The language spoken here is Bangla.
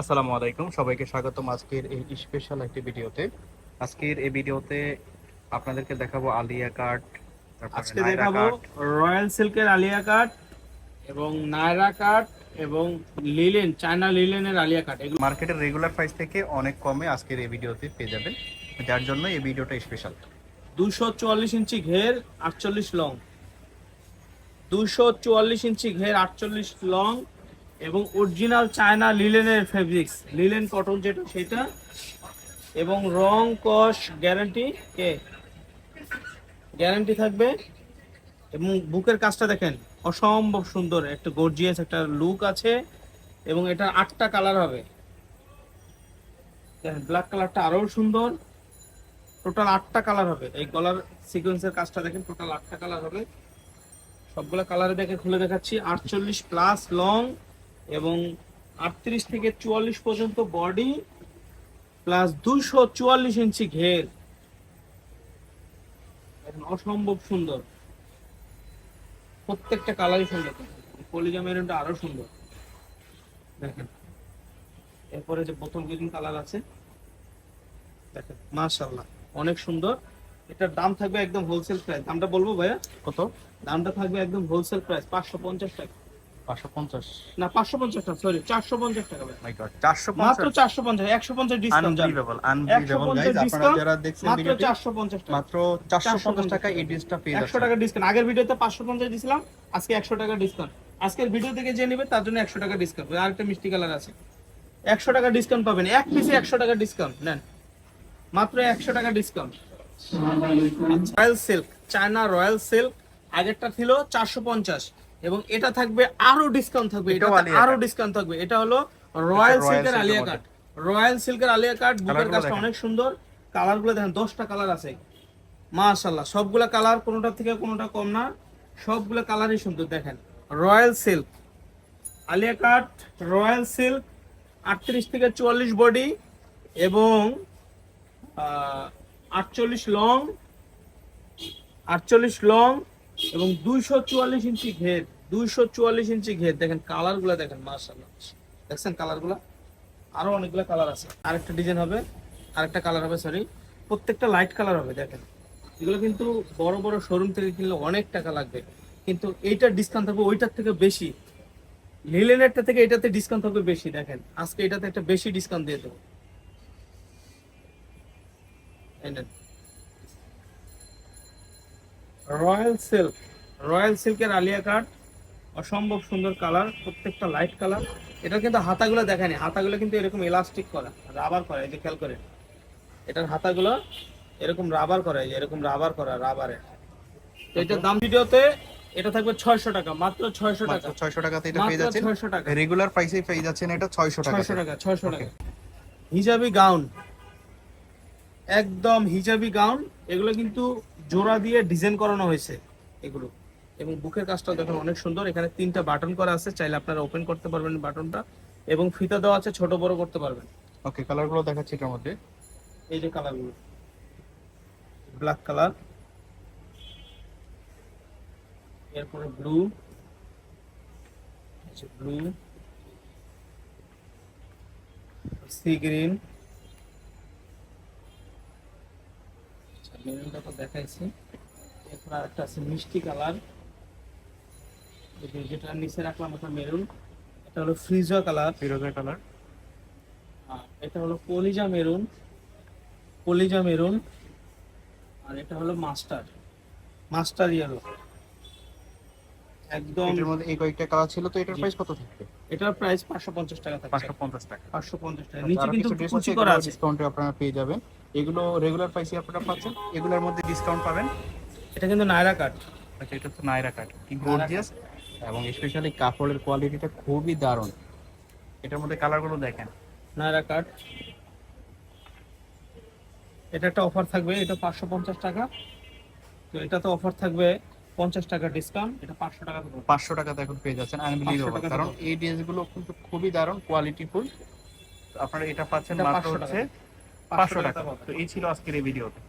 আসসালামু আলাইকুম সবাইকে স্বাগতম আজকের এই স্পেশাল একটি ভিডিওতে। আজকের এই ভিডিওতে আপনাদেরকে দেখাবো আলিয়া কাট আজকে দেখাবো রয়্যাল সিল্কের আলিয়া কাট এবং নায়রা কাট এবং লিলেন চায়না লিলেনের আলিয়া কাট এগুলো মার্কেটের রেগুলার প্রাইস থেকে অনেক কমে আজকের এই ভিডিওতে পেয়ে যাবেন। যার জন্য এই ভিডিওটা স্পেশাল দুশো চুয়াল্লিশ ইঞ্চি ঘের আটচল্লিশ লং। দুশো চুয়াল্লিশ ইঞ্চি ঘের আটচল্লিশ লং। এবং অরিজিনাল চায়না লিলেনের ফেব্রিক্স লিলেন কটন যেটা সেটা, এবং রং, কস গ্যারান্টি কে? গ্যারান্টি থাকবে। এবং বুকের কাজটা দেখেন, অসম্ভব সুন্দর, একটা গর্জিয়াস একটা লুক আছে, এবং এটা আটটা কালার হবে। ব্ল্যাক কালারটা আরও সুন্দর। টোটাল আটটা কালার হবে। এই গলার সিকোয়েন্সের কাজটা দেখেন টোটাল আটটা কালার হবে। সবগুলো কালারে দেখে খুলে দেখাচ্ছি। আটচল্লিশ প্লাস লং এবং আটত্রিশ থেকে চুয়াল্লিশ পর্যন্ত বডি প্লাস দুইশো চুয়াল্লিশ ইঞ্চি ঘের। অসম্ভব সুন্দর। প্রত্যেকটা কালারই সুন্দর। কলিজা মেরুনটা আরও সুন্দর। দেখেন। এরপরে যে বোতল গ্রিন কালার আছে দেখেন মাশাআল্লাহ অনেক সুন্দর। এটার দাম থাকবে একদম হোলসেল প্রাইস দামটা বলব ভাইয়া? কত? দামটা থাকবে একদম হোলসেল প্রাইস পাঁচশো পঞ্চাশ টাকা। না পাঁচশো পঞ্চাশ টাকা সরি চারশো পঞ্চাশ টাকা মাত্র চারশো পঞ্চাশ একশো পঞ্চাশ ডিসকাউন্ট আনবিলিভেবল আনবিলিভেবল 150 গাইস আপনারা discount, যারা দেখছেন মাত্র চারশো পঞ্চাশ টাকা। মাত্র চারশো পঞ্চাশ টাকা এই ড্রেসটা পেয়ে একশো টাকা ডিসকাউন্ট আগের ভিডিওতে পাঁচশো পঞ্চাশ দিছিলাম আজকে একশো টাকা ডিসকাউন্ট আজকের ভিডিও থেকে যে নেবে তার জন্য একশো টাকা ডিসকাউন্ট আরেকটা মিষ্টি কালার আছে। একশো টাকা ডিসকাউন্ট পাবেন। এক পিসে একশো টাকা ডিসকাউন্ট নেন। মাত্র একশো টাকা discount royal silk China royal silk আগেরটা ছিল চারশো পঞ্চাশ। এবং এটা থাকবে আরও ডিসকাউন্ট থাকবে এটা আরও ডিসকাউন্ট থাকবে। এটা হলো রয়্যাল সিল্কের আলিয়া কাট রয়্যাল সিল্কের আলিয়া কাট বুকের কাজটা অনেক সুন্দর। কালারগুলো দেখেন দশটা কালার আছে। মাশাল্লাহ সবগুলা কালার কোনোটা থেকে কোনোটা কম না। সবগুলা কালারই সুন্দর দেখেন। Royal silk Alia cut royal silk আটত্রিশ থেকে চুয়াল্লিশ বডি এবং আটচল্লিশ লং আটচল্লিশ লং এবং দুইশো চুয়াল্লিশ ইঞ্চি ঘের, দুইশো চুয়াল্লিশ ইঞ্চি ঘের। দেখেন কালারগুলা দেখেন মার্শাল্লাহ দেখছেন কালারগুলা আরও অনেকগুলো কালার আছে। আরেকটা ডিজাইন হবে, আরেকটা কালার হবে সরি প্রত্যেকটা লাইট কালার হবে, দেখেন। এগুলো কিন্তু বড় বড় শোরুম থেকে কিনলে অনেক টাকা লাগবে। কিন্তু এইটার ডিসকাউন্ট থাকবে ওইটার থেকে বেশি। লিলেনেরটা থেকে এটাতে ডিসকাউন্ট থাকবে বেশি, দেখেন। আজকে এটাতে একটা বেশি ডিসকাউন্ট দিয়ে দেবো। রয়্যাল সিল্ক রয়্যাল সিল্কের আলিয়া কাট অসম্ভব সুন্দর কালার প্রত্যেকটা লাইট কালার এটা কিন্তু হাতাগুলো দেখায়নি হাতাগুলো কিন্তু এরকম এলাস্টিক করা রাবার করা এই যে খেয়াল করে এটার হাতাগুলো এরকম রাবার করা এই যে এরকম রাবার করা রাবারে তো এটার দাম ভিডিওতে এটা থাকবে ছয়শো টাকা মাত্র ছয়শো টাকা। মাত্র ছয়শো টাকাতে এটা পেয়ে যাচ্ছেন। ছয়শো টাকা। রেগুলার প্রাইসে পেয়ে যাচ্ছেন এটা ছয়শো টাকা ছয়শো টাকা ছয়শো টাকা। হিজাবি গাউন একদম হিজাবি গাউন এগুলো কিন্তু জোড়া দিয়ে ডিজাইন করানো হয়েছে এগুলো। এবং বুকের কাজটা দেখেন অনেক সুন্দর এখানে তিনটা বাটন করা আছে চাইলে আপনারা ওপেন করতে পারবেন বাটনটা এবং ফিতা দেওয়া আছে ছোট বড় করতে পারবেন। ওকে কালারগুলো দেখাচ্ছি এটার মধ্যে। এই যে কালারগুলো ব্ল্যাক কালার এরপরে ব্লু ব্লু সি গ্রিন মেরুনটা তো দেখাইছি। এরপর আরেকটা আছে মিষ্টি কালার। যেটা নিচে রাখলাম ওটা মেরুন। এটা হলো ফ্রিজা কালার। ফিরোজা কালার। আর এটা হলো কলিজা মেরুন। কলিজা মেরুন। আর এটা হলো মাস্টার। Master yellow. একদম এটার মধ্যে এই কয়েকটা কালার ছিল তো এটার প্রাইস কত থাকবে? এটার প্রাইস পাঁচশো পঞ্চাশ টাকা থাকবে পাঁচশো পঞ্চাশ টাকা। পাঁচশো পঞ্চাশ টাকা। নিচে কিন্তু কিছু কুচি করা আছে। ডিসকাউন্টে আপনারা পেয়ে যাবেন। এগুলো রেগুলার প্রাইসে আপনারা পাচ্ছেন। এগুলোর মধ্যে ডিসকাউন্ট পাবেন। এটা কিন্তু নায়রা কাট আচ্ছা এটা তো নাইরা কাট কি গর্জিয়াস এবং স্পেশালি কাপড়ের কোয়ালিটিটা খুবই দারুণ। এটার মধ্যে কালারগুলো দেখেন। নায়রা কাট এটা একটা অফার থাকবে। এটা পাঁচশো পঞ্চাশ টাকা। তো এটা তো অফার থাকবে পঞ্চাশ টাকা ডিসকাউন্ট এটা পাঁচশো টাকা পাঁচশো টাকাতে এখন পেয়ে যাচ্ছেন আনবিলিভেবল কারণ এই ড্রেসগুলো কিন্তু খুবই দারুণ কোয়ালিটিফুল আপনারা এটা পাচ্ছেন মাত্র হচ্ছে পাঁচশো টাকা। তো এই ছিল আজকের এই ভিডিওতে